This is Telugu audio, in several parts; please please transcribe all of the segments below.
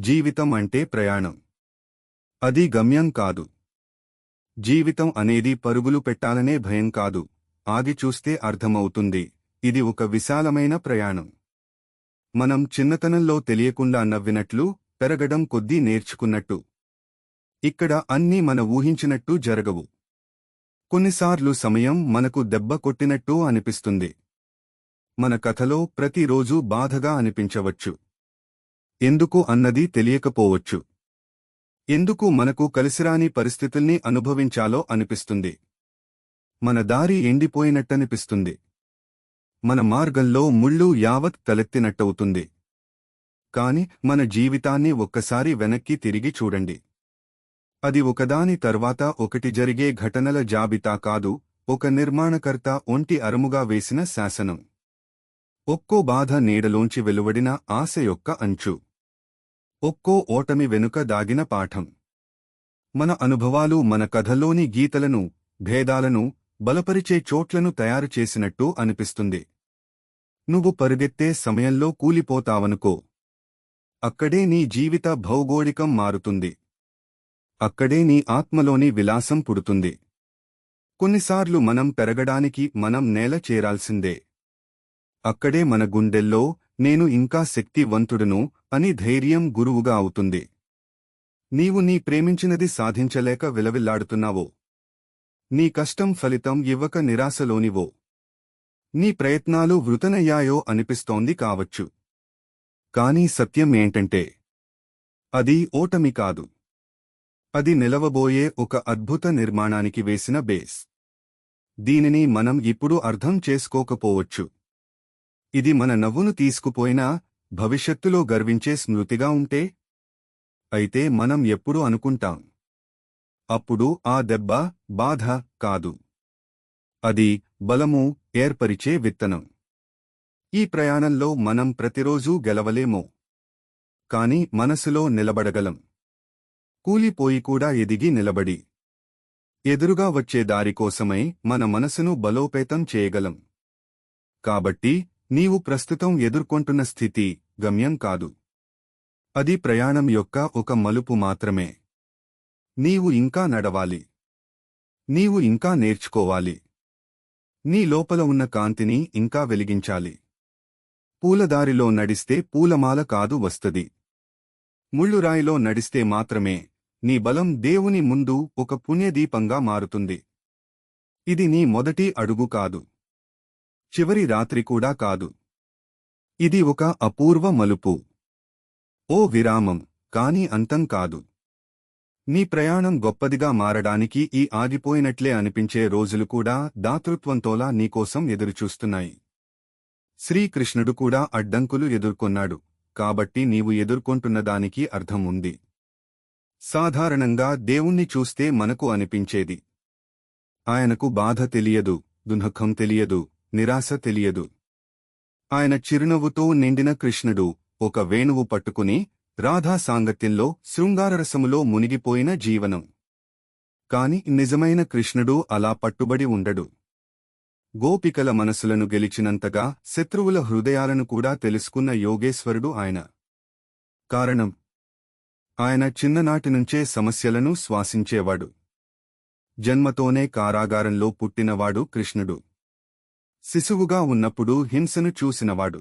జీవితం అంటే ప్రయాణం. అది గమ్యం కాదు. జీవితం అనేది పరుగులు పెట్టాలనే భయం కాదు. ఆగి చూస్తే అర్థమవుతుంది. ఇది ఒక విశాలమైన ప్రయాణం. మనం చిన్నతనంలో తెలియకుండా నవ్వినట్లు పెరగడం కొద్దీ నేర్చుకున్నట్టు. ఇక్కడ అన్నీ మన ఊహించినట్టు జరగవు. కొన్నిసార్లు సమయం మనకు దెబ్బ కొట్టినట్టు అనిపిస్తుంది. మన కథలో ప్రతిరోజూ బాధగా అనిపించవచ్చు. ఎందుకు అన్నది తెలియకపోవచ్చు. ఎందుకు మనకు కలిసిరాని పరిస్థితుల్ని అనుభవించాలో అనిపిస్తుంది. మన దారి ఎండిపోయినట్టనిపిస్తుంది. మన మార్గంలో ముళ్ళు యావత్ తలెత్తినట్టవుతుంది. కాని మన జీవితాన్ని ఒక్కసారి వెనక్కి తిరిగి చూడండి. అది ఒకదాని తర్వాత ఒకటి జరిగే ఘటనల జాబితా కాదు ఒక నిర్మాణకర్త ఒంటి అరుముగా వేసిన శాసనం. ఒక్కో బాధ నీడలోంచి వెలువడిన ఆశ యొక్క అంచు. ఒక్కో ఓటమి వెనుక దాగిన పాఠం. మన అనుభవాలు మన కథలోని గీతలను భేదాలను బలపరిచే చోట్లను తయారు చేసినట్టు అనిపిస్తుంది. నువ్వు పరుగెత్తే సమయంలో కూలిపోతావనుకో. అక్కడే నీ జీవిత భౌగోళికం మారుతుంది. అక్కడే నీ ఆత్మలోని విలాసం పుడుతుంది. కొన్నిసార్లు మనం పెరగడానికి మనం నేల చేరాల్సిందే. అక్కడే మన గుండెల్లో నేను ఇంకా శక్తివంతుడును అని ధైర్యం గురువుగా అవుతుంది. నీవు నీ ప్రేమించినది సాధించలేక విలవిల్లాడుతున్నావో. నీ కష్టం ఫలితం ఇవ్వక నిరాశలోనివో. నీ ప్రయత్నాలు వృతనయ్యాయో అనిపిస్తోంది కావచ్చు. కానీ సత్యం ఏంటంటే అది ఓటమి కాదు. అది నిలవబోయే ఒక అద్భుత నిర్మాణానికి వేసిన బేస్. దీనిని మనం ఇప్పుడు అర్థం చేసుకోకపోవచ్చు. ఇది మన నవ్వును తీసుకుపోయినా భవిష్యత్తులో గర్వించే స్మృతిగా ఉంటే? అయితే మనం ఎప్పుడు అనుకుంటాం? అప్పుడు ఆ దెబ్బ బాధ కాదు. అది బలము ఏర్పరిచే విత్తనం. ఈ ప్రయాణంలో మనం ప్రతిరోజూ గెలవలేమో. కాని మనసులో నిలబడగలం. కూలిపోయి కూడా ఎదిగి నిలబడి. ఎదురుగా వచ్చే దారికోసమై మన మనసును బలోపేతం చేయగలం. కాబట్టి నీవు ప్రస్తుతం ఎదుర్కొంటున్న స్థితి గమ్యం కాదు. అది ప్రయాణం యొక్క ఒక మలుపు మాత్రమే. నీవు ఇంకా నడవాలి. నీవు ఇంకా నేర్చుకోవాలి. నీ లోపల ఉన్న కాంతిని ఇంకా వెలిగించాలి. పూలదారిలో నడిస్తే పూలమాల కాదు వస్తది. ముళ్ళురాయిలో నడిస్తే మాత్రమే నీ బలం దేవుని ముందు ఒక పుణ్యదీపంగా మారుతుంది. ఇది నీ మొదటి అడుగు కాదు. చివరి రాత్రి కూడా కాదు. ఇది ఒక అపూర్వ మలుపు. ఓ విరామం కాని అంతం కాదు. నీ ప్రయాణం గొప్పదిగా మారడానికి ఈ ఆగిపోయినట్లే అనిపించే రోజులు కూడా దాతృత్వంతోలా నీకోసం ఎదురుచూస్తున్నాయి. శ్రీకృష్ణుడు కూడా అడ్డంకులు ఎదుర్కొన్నాడు కాబట్టి నీవు ఎదుర్కొంటున్న దానికి అర్థం ఉంది. సాధారణంగా దేవుణ్ణి చూస్తే మనకు అనిపించేది. ఆయనకు బాధ తెలియదు దుఃఖం తెలియదు నిరాశ తెలియదు. ఆయన చిరునవ్వుతో నిండిన కృష్ణుడు ఒక వేణువు పట్టుకుని రాధా సాంగత్యంలో శృంగారరసములో మునిగిపోయిన జీవనం. కాని నిజమైన కృష్ణుడు అలా పట్టుబడి ఉండడు. గోపికల మనసులను గెలిచినంతగా శత్రువుల హృదయాలను కూడా తెలుసుకున్న యోగేశ్వరుడు ఆయన. కారణం? ఆయన చిన్ననాటి నుంచే సమస్యలను శ్వాసించేవాడు. జన్మతోనే కారాగారంలో పుట్టినవాడు కృష్ణుడు. శిశువుగా ఉన్నప్పుడు హింసను చూసినవాడు.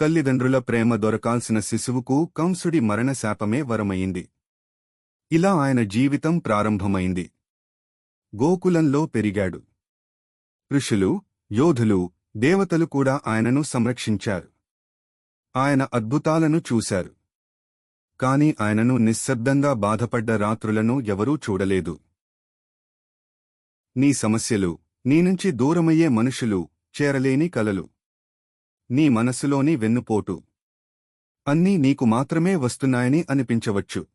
తల్లిదండ్రుల ప్రేమ దొరకాల్సిన శిశువుకు కంసుడి మరణశాపమే వరమయింది ఇలా ఆయన జీవితం ప్రారంభమైంది. గోకులంలో పెరిగాడు. ఋషులు యోధులు దేవతలు కూడా ఆయనను సంరక్షించారు. ఆయన అద్భుతాలను చూశారు. కాని ఆయనను నిశ్శబ్దంగా బాధపడ్డ రాత్రులను ఎవరూ చూడలేదు. నీ సమస్యలు నీనుంచి దూరమయ్యే మనుషులు చేరలేని కలలు. నీ మనసులోని వెన్నుపోటు. అన్నీ నీకు మాత్రమే వస్తున్నాయని అనిపించవచ్చు.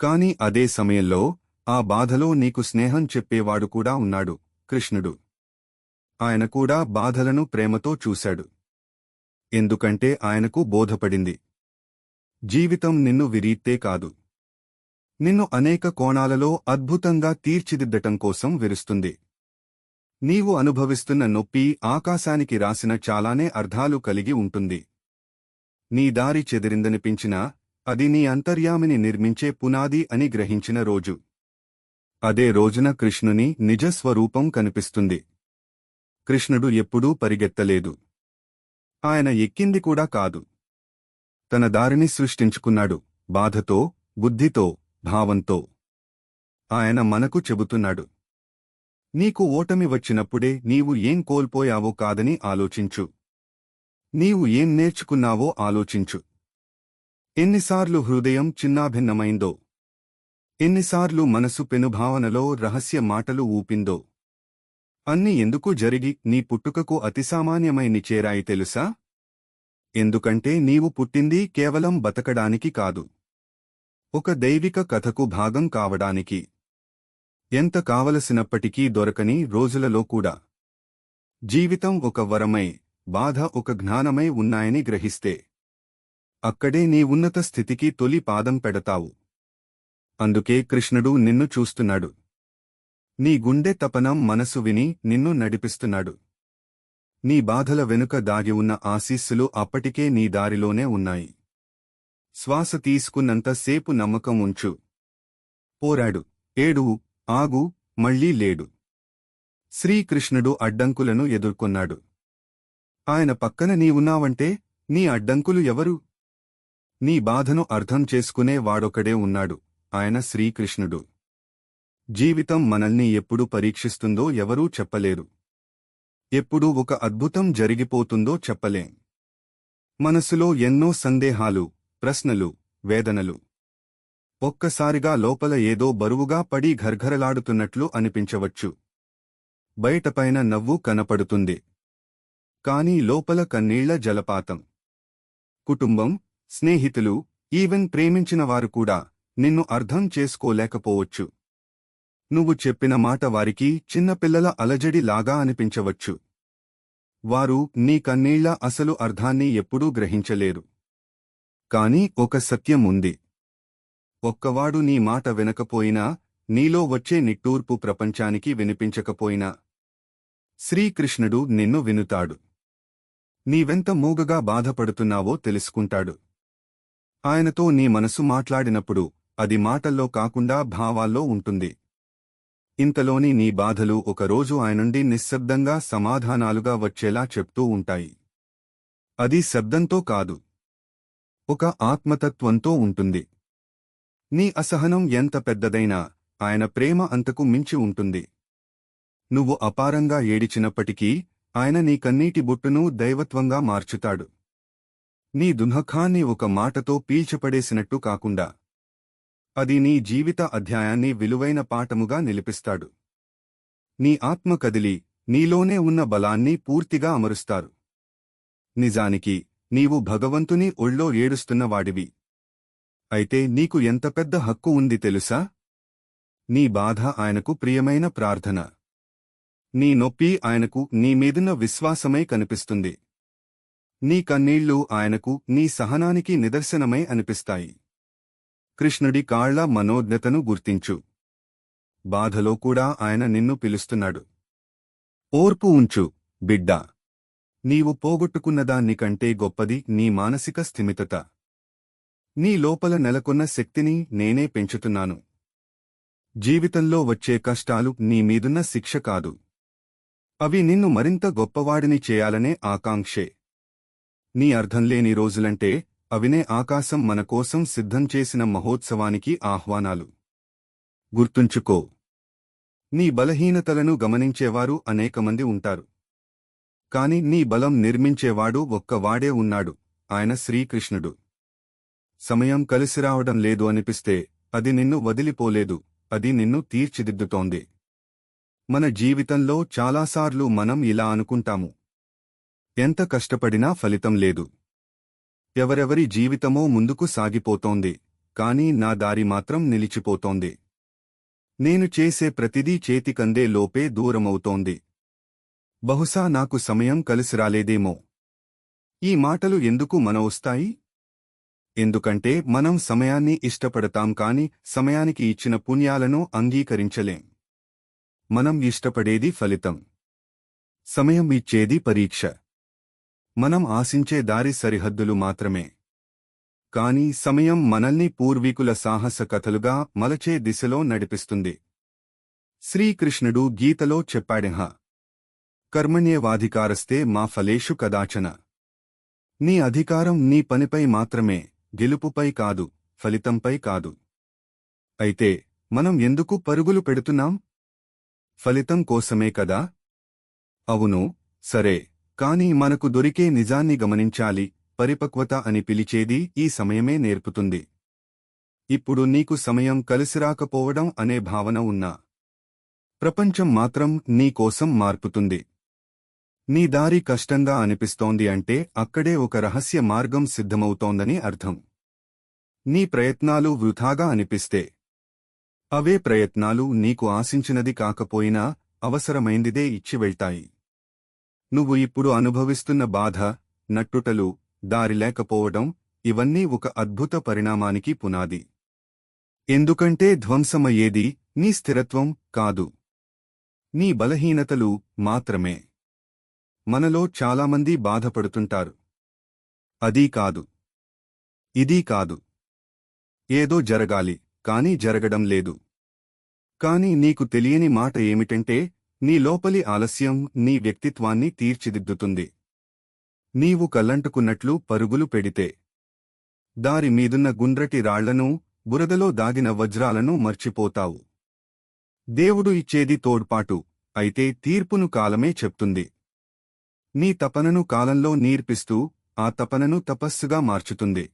కాని అదే సమయంలో ఆ బాధలో నీకు స్నేహం చెప్పేవాడు కూడా ఉన్నాడు కృష్ణుడు. ఆయన కూడా బాధలను ప్రేమతో చూశాడు. ఎందుకంటే ఆయనకు బోధపడింది. జీవితం నిన్ను విరీత్తే కాదు. నిన్ను అనేక కోణాలలో అద్భుతంగా తీర్చిదిద్దటం కోసం విరుస్తుంది. నీవు అనుభవిస్తున్న నొప్పి ఆకాశానికి రాసిన చాలానే అర్థాలు కలిగి ఉంటుంది. నీ దారి చెదిరిందనిపించినా అది నీ అంతర్యామిని నిర్మించే పునాది అని గ్రహించిన రోజు. అదే రోజున కృష్ణుని నిజ స్వరూపం కనిపిస్తుంది. కృష్ణుడు ఎప్పుడూ పరిగెత్తలేదు. ఆయన ఎక్కింది కూడా కాదు. తన దారిని సృష్టించుకున్నాడు బాధతో బుద్ధితో భావంతో. ఆయన మనకు చెబుతున్నాడు. నీకు ఓటమి వచ్చినప్పుడే నీవు ఏం కోల్పోయావో కాదని ఆలోచించు. నీవు ఏం నేర్చుకున్నావో ఆలోచించు. ఎన్నిసార్లు హృదయం చిన్నాభిన్నమైందో. ఎన్నిసార్లు మనసు పెనుభావనలో రహస్య మాటలు ఊపిందో. అన్ని ఎందుకు జరిగి నీ పుట్టుకకు అతిసామాన్యమైని చేరాయి తెలుసా? ఎందుకంటే నీవు పుట్టింది కేవలం బతకడానికి కాదు. ఒక దైవిక కథకు భాగం కావడానికి. ఎంత కావలసినప్పటికీ దొరకని రోజులలో కూడా. జీవితం ఒక వరమై బాధ ఒక జ్ఞానమై ఉన్నాయని గ్రహిస్తే. అక్కడే నీ ఉన్నత స్థితికి తొలి పాదం పెడతావు. అందుకే కృష్ణుడు నిన్ను చూస్తున్నాడు. నీ గుండె తపనం మనసు విని నిన్ను నడిపిస్తున్నాడు. నీ బాధల వెనుక దాగి ఉన్న ఆశీస్సులు అప్పటికే నీ దారిలోనే ఉన్నాయి. శ్వాస తీసుకున్నంతసేపు నమ్మకం ఉంచు. పోరాడు ఏడు ఆగు మళ్ళీ లేడు. శ్రీకృష్ణుడు అడ్డంకులను ఎదుర్కొన్నాడు. ఆయన పక్కన నీవున్నావంటే నీ అడ్డంకులు ఎవరు? నీ బాధను అర్థం చేసుకునే వాడొకడే ఉన్నాడు ఆయన శ్రీకృష్ణుడు. జీవితం మనల్ని ఎప్పుడు పరీక్షిస్తుందో ఎవరూ చెప్పలేరు. ఎప్పుడు ఒక అద్భుతం జరిగిపోతుందో చెప్పలేం. మనసులో ఎన్నో సందేహాలు ప్రశ్నలు వేదనలు. ఒక్కసారిగా లోపల ఏదో బరువుగా పడి ఘర్ఘరలాడుతున్నట్లు అనిపించవచ్చు. బయటపైన నవ్వు కనపడుతుంది. కాని లోపల కన్నీళ్ళ జలపాతం. కుటుంబం స్నేహితులు ఈవెన్ ప్రేమించిన వారు కూడా నిన్ను అర్థం చేసుకోలేకపోవచ్చు. నువ్వు చెప్పిన మాట వారికి చిన్నపిల్లల అలజడి లాగా అనిపించవచ్చు. వారు నీ కన్నీళ్ళ అసలు అర్థాన్ని ఎప్పుడూ గ్రహించలేరు. కాని ఒక సత్యం ఉంది. ఒక్కవాడు నీ మాట వినకపోయినా నీలో వచ్చే నిట్టూర్పు ప్రపంచానికి వినిపించకపోయినా శ్రీకృష్ణుడు నిన్ను వినుతాడు. నీవెంత మూగగా బాధపడుతున్నావో తెలుసుకుంటాడు. ఆయనతో నీ మనసు మాట్లాడినప్పుడు అది మాటల్లో కాకుండా భావాల్లో ఉంటుంది. ఇంతలోని నీ బాధలు ఒకరోజు ఆయనుండి నిశ్శబ్దంగా సమాధానాలుగా వచ్చేలా చెప్తూ ఉంటాయి. అది శబ్దంతో కాదు. ఒక ఆత్మతత్వంతో ఉంటుంది. నీ అసహనం ఎంత పెద్దదైనా ఆయన ప్రేమ అంతకు మించి ఉంటుంది. నువ్వు అపారంగా ఏడిచినప్పటికీ ఆయన నీ కన్నీటి బుట్టును దైవత్వంగా మార్చుతాడు. నీ దుఃఖాన్ని ఒక మాటతో పీల్చపడేసినట్టు కాకుండా అది నీ జీవిత అధ్యాయాన్ని విలువైన పాఠముగా నిలిపిస్తాడు. నీ ఆత్మ కదిలి నీలోనే ఉన్న బలాన్ని పూర్తిగా అమరుస్తారు. నిజానికి నీవు భగవంతుని ఒళ్ళో ఏడుస్తున్నవాడివి అయితే నీకు ఎంత పెద్ద హక్కు ఉంది తెలుసా? నీ బాధ ఆయనకు ప్రియమైన ప్రార్థన. నీ నొప్పి ఆయనకు నీ మీదున్న విశ్వాసమై కనిపిస్తుంది. నీ కన్నీళ్ళు ఆయనకు నీ సహనానికి నిదర్శనమై అనిపిస్తాయి. కృష్ణుడి కాళ్ళ మనోజ్ఞతను గుర్తించు. బాధలో కూడా ఆయన నిన్ను పిలుస్తున్నాడు. ఓర్పు ఉంచు బిడ్డా. నీవు పోగొట్టుకున్నదాన్ని కంటే గొప్పది నీ మానసిక స్థిమితత. నీ లోపల నెలకొన్న శక్తిని నేనే పెంచుతున్నాను. జీవితంలో వచ్చే కష్టాలు నీ మీదున్న శిక్ష కాదు. అవి నిన్ను మరింత గొప్పవాడిని చేయాలనే ఆకాంక్షే. నీ అర్థంలేని రోజులంటే అవినే ఆకాశం మన కోసం సిద్ధం చేసిన మహోత్సవానికి ఆహ్వానాలు. గుర్తుంచుకో. నీ బలహీనతలను గమనించేవారు అనేకమంది ఉంటారు. కాని నీ బలం నిర్మించేవాడు ఒక్కవాడే ఉన్నాడు. ఆయన శ్రీకృష్ణుడు. సమయం కలిసిరావడం లేదు అనిపిస్తే అది నిన్ను వదిలిపోలేదు అది నిన్ను తీర్చిదిద్దుతోంది. మన జీవితంలో చాలాసార్లు మనం ఇలా అనుకుంటాము. ఎంత కష్టపడినా ఫలితం లేదు. ఎవరెవరి జీవితమో ముందుకు సాగిపోతోంది కాని నా దారి మాత్రం నిలిచిపోతోంది. నేను చేసే ప్రతిదీ చేతికందే లోపే దూరమవుతోంది. బహుశా నాకు సమయం కలిసిరాలేదేమో ఈ మాటలు ఎందుకు మన వస్తాయి ఎందుకంటే మనం సమయాన్ని ఇష్టపడతాం కాని సమయానికి ఇచ్చిన పుణ్యాలను అంగీకరించలేం. మనం ఇష్టపడేది ఫలితం. సమయం ఇచ్చేది పరీక్ష. మనం ఆశించే దారి సరిహద్దులు మాత్రమే. కాని సమయం మనల్ని పూర్వీకుల సాహస కథలుగా మలచే దిశలో నడిపిస్తుంది. శ్రీకృష్ణుడు గీతలో చెప్పాడెహ. కర్మణ్యేవాధికారస్తే మా ఫలేషు కదాచన. నీ అధికారం నీ పనిపై మాత్రమే. గెలుపుపై కాదు ఫలితంపై కాదు. అయితే మనం ఎందుకు పరుగులు పెడుతున్నాం? ఫలితం కోసమే కదా? అవును సరే కాని మనకు దొరికే నిజాన్ని గమనించాలి పరిపక్వత అని పిలిచేది ఈ సమయమే నేర్పుతుంది. ఇప్పుడు నీకు సమయం కలిసిరాకపోవడం అనే భావన ఉన్నా. ప్రపంచం మాత్రం నీకోసం మార్పుతుంది. నీ దారి కష్టంగా అనిపిస్తోంది అంటే అక్కడే ఒక రహస్య మార్గం సిద్ధమవుతోందని అర్థం. నీ ప్రయత్నాలు వృథాగా అనిపిస్తే. అవే ప్రయత్నాలు నీకు ఆశించినది కాకపోయినా అవసరమైందిదే ఇచ్చి వెళ్తాయి. నువ్వు ఇప్పుడు అనుభవిస్తున్న బాధ నట్టుటలు దారి లేకపోవడం ఇవన్నీ ఒక అద్భుత పరిణామానికి పునాది. ఎందుకంటే ధ్వంసమయ్యేది నీ స్థిరత్వం కాదు. నీ బలహీనతలు మాత్రమే. మనలో చాలామంది బాధపడుతుంటారు. అదీ కాదు. ఇదీ కాదు. ఏదో జరగాలి కాని జరగడం లేదు. కాని నీకు తెలియని మాట ఏమిటంటే నీ లోపలి ఆలస్యం నీ వ్యక్తిత్వాన్ని తీర్చిదిద్దుతుంది. నీవు కల్లంటుకున్నట్లు పరుగులు పెడితే. దారి మీదున్న గుండ్రటి రాళ్ళను బురదలో దాగిన వజ్రాలను మర్చిపోతావు. దేవుడు ఇచ్చేది తోడ్పాటు అయితే తీర్పును కాలమే చెప్తుంది. నీ తపనను కాలంలో నీర్పిస్తూ ఆ తపనను తపస్సుగా మార్చుతుంది.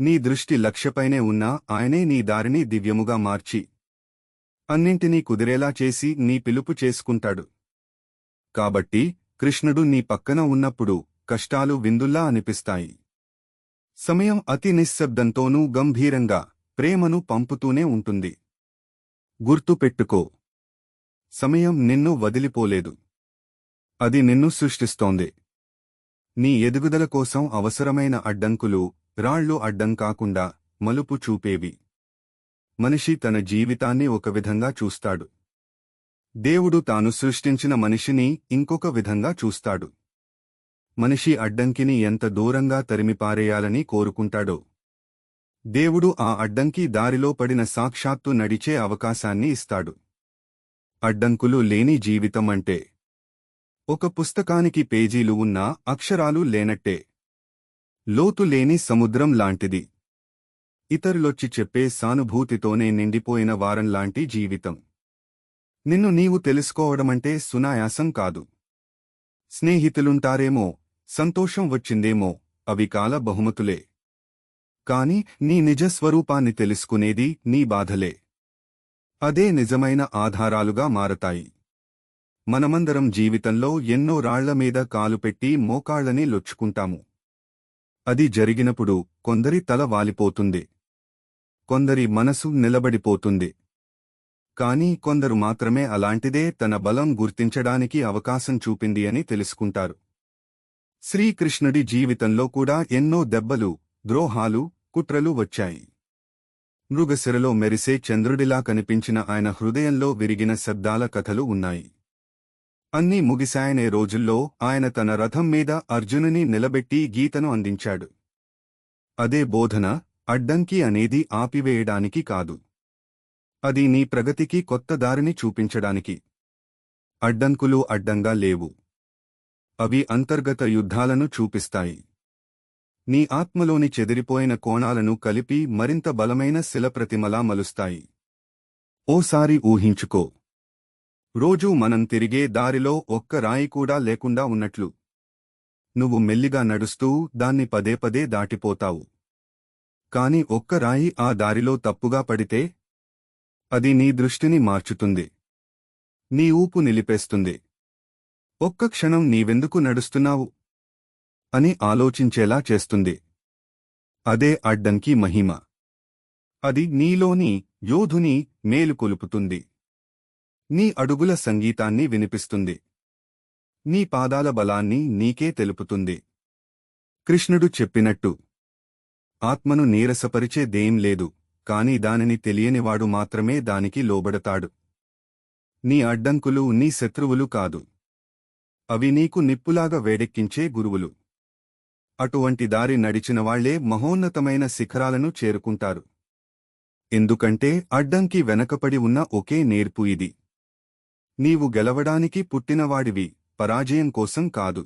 నీ దృష్టి లక్ష్యపైనే ఉన్నా ఆయనే నీ దారిని దివ్యముగా మార్చి అన్నింటినీ కుదిరేలా చేసి నీ పిలుపు చేసుకుంటాడు. కాబట్టి కృష్ణుడు నీ పక్కన ఉన్నప్పుడు కష్టాలు విందుల్లా అనిపిస్తాయి. సమయం అతి నిశ్శబ్దంతోనూ గంభీరంగా ప్రేమను పంపుతూనే ఉంటుంది. గుర్తుపెట్టుకో. సమయం నిన్ను వదిలిపోలేదు. అది నిన్ను సృష్టిస్తోంది. నీ ఎదుగుదల కోసం అవసరమైన అడ్డంకులు రాళ్ళు అడ్డం కాకుండా మలుపు చూపేవి. మనిషి తన జీవితాన్ని ఒక విధంగా చూస్తాడు. దేవుడు తాను సృష్టించిన మనిషిని ఇంకొక విధంగా చూస్తాడు. మనిషి అడ్డంకిని ఎంత దూరంగా తరిమిపారేయాలని కోరుకుంటాడో. దేవుడు ఆ అడ్డంకి దారిలో పడిన సాక్షాత్తు నడిచే అవకాశాన్ని ఇస్తాడు. అడ్డంకులు లేని జీవితం అంటే ఒక పుస్తకానికి పేజీలు ఉన్నా అక్షరాలు లేనట్టే. లోతు లేని సముద్రం లాంటిది. ఇతరులొచ్చి చెప్పే సానుభూతితోనే నిండిపోయిన వారంలాంటి జీవితం. నిన్ను నీవు తెలుసుకోవడమంటే సునాయాసం కాదు. స్నేహితులుంటారేమో సంతోషం వచ్చిందేమో అవి కాల బహుమతులే. కాని నీ నిజ స్వరూపాన్ని తెలుసుకునేది నీ బాధలే. అదే నిజమైన ఆధారాలుగా మారతాయి. మనమందరం జీవితంలో ఎన్నో రాళ్ళ మీద కాలుపెట్టి మోకాళ్ళని లొచ్చుకుంటాము. అది జరిగినప్పుడు కొందరి తల వాలిపోతుంది. కొందరి మనసు నిలబడిపోతుంది. కాని కొందరు మాత్రమే అలాంటిదే తన బలం గుర్తించడానికి అవకాశం చూపింది అని తెలుసుకుంటారు. శ్రీకృష్ణుడి జీవితంలో కూడా ఎన్నో దెబ్బలు ద్రోహాలు కుట్రలు వచ్చాయి. మృగశిరలో మెరిసే చంద్రుడిలా కనిపించిన ఆయన హృదయంలో విరిగిన శబ్దాల కథలు ఉన్నాయి. అన్నీ ముగిశాయనే రోజుల్లో ఆయన తన రథం మీద అర్జునుని నిలబెట్టి గీతను అందించాడు. అదే బోధన అడ్డంకి అనేది ఆపివేయడానికి కాదు. అది నీ ప్రగతికి కొత్త దారిని చూపించడానికి. అడ్డంకులు అడ్డంగా లేవు. అవి అంతర్గత యుద్ధాలను చూపిస్తాయి. నీ ఆత్మలోని చెదిరిపోయిన కోణాలను కలిపి మరింత బలమైన శిలప్రతిమలా మలుస్తాయి. ఓసారి ఊహించుకో. రోజూ మనం తిరిగే దారిలో ఒక్క రాయి కూడా లేకుండా ఉన్నట్లు. నువ్వు మెల్లిగా నడుస్తూ దాన్ని పదే పదే దాటిపోతావు. కాని ఒక్క రాయి ఆ దారిలో తప్పుగా పడితే అది నీ దృష్టిని మార్చుతుంది. నీ ఊపు నిలిపేస్తుంది. ఒక్క క్షణం నీవెందుకు నడుస్తున్నావు? అని ఆలోచించేలా చేస్తుంది. అదే అడ్డంకి మహిమ. అది నీలోని యోధుని మేలుకొలుపుతుంది నీ అడుగుల సంగీతాన్ని వినిపిస్తుంది. నీ పాదాల బలాన్ని నీకే తెలుపుతుంది. కృష్ణుడు చెప్పినట్టు ఆత్మను నీరసపరిచేదేం లేదు కాని దానిని తెలియనివాడు మాత్రమే దానికి లోబడతాడు. నీ అడ్డంకులు నీ శత్రువులు కాదు. అవి నీకు నిప్పులాగా వేడెక్కించే గురువులు. అటువంటి దారి నడిచినవాళ్ళే మహోన్నతమైన శిఖరాలను చేరుకుంటారు. ఎందుకంటే అడ్డంకి వెనకపడి ఉన్న ఒకే నేర్పు ఇది. నీవు గెలవడానికి పుట్టినవాడివి పరాజయం కోసం కాదు.